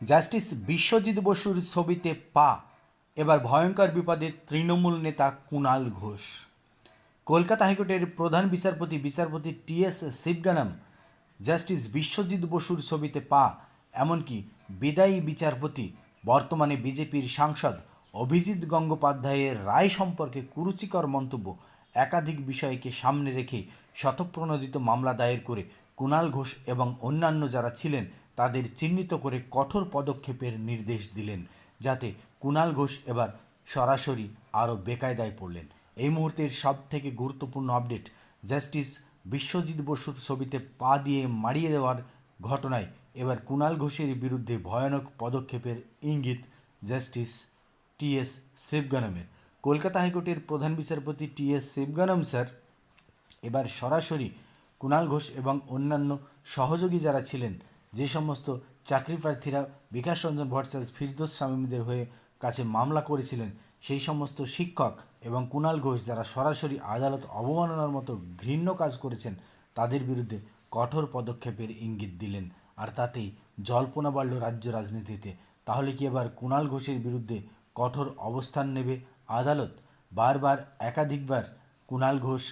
Justice Biswajit বসুর ছবিতে পা, এবার ভয়ঙ্কর বিপদে তৃণমূল নেতা কুণাল ঘোষ। কলকাতা হাইকোর্টের প্রধান বিচারপতি বিচারপতি T S Sivagnanam justice Biswajit বসুর ছবিতে পা, এমনকি বিদায়ী বিচারপতি, বর্তমানে বিজেপির সাংসদ অভিজিৎ গঙ্গোপাধ্যায়ের রায় সম্পর্কে কুরুচিকর মন্তব্য একাধিক বিষয়কে সামনে রেখে শতপ্রণোদিত মামলা দায়ের করে কুণাল ঘোষ এবং অন্যান্য যারা ছিলেন তাদের চিহ্নিত করে কঠোর পদক্ষেপের নির্দেশ দিলেন, যাতে কুণাল ঘোষ এবার সরাসরি আরও বেকায়দায় পড়লেন। এই মুহূর্তের সব থেকে গুরুত্বপূর্ণ আপডেট, জাস্টিস বিশ্বজিৎ বসুর ছবিতে পা দিয়ে মারিয়ে দেওয়ার ঘটনায় এবার কুণাল ঘোষের বিরুদ্ধে ভয়ানক পদক্ষেপের ইঙ্গিত জাস্টিস টি এস শিবগানমের। কলকাতা হাইকোর্টের প্রধান বিচারপতি টি এস শিবগানম স্যার এবার সরাসরি কুণাল ঘোষ এবং অন্যান্য সহযোগী যারা ছিলেন যে সমস্ত চাকরি প্রার্থীরা বিকাশ রঞ্জন ভট্টাচার্য ফিরদোস স্বামীদের হয়ে কাছে মামলা করেছিলেন, সেই সমস্ত শিক্ষক এবং কুণাল ঘোষ যারা সরাসরি আদালত অবমাননার মতো ঘৃণ্য কাজ করেছেন, তাদের বিরুদ্ধে কঠোর পদক্ষেপের ইঙ্গিত দিলেন। আর তাতেই জল্পনা বাড়ল রাজ্য রাজনীতিতে। তাহলে কি এবার কুণাল ঘোষের বিরুদ্ধে কঠোর অবস্থান নেবে আদালত? বারবার একাধিকবার কুণাল ঘোষ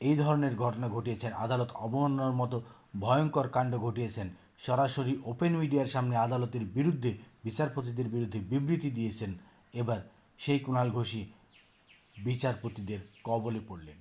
এই ধরনের ঘটনা ঘটিয়েছেন। আদালত অবমাননার মতো ভয়ঙ্কর কাণ্ড ঘটিয়েছেন। সরাসরি ওপেন মিডিয়ার সামনে আদালতের বিরুদ্ধে বিচারপতিদের বিরুদ্ধে বিবৃতি দিয়েছেন। এবার সেই কুণাল ঘোষই বিচারপতিদের কবলে পড়লেন।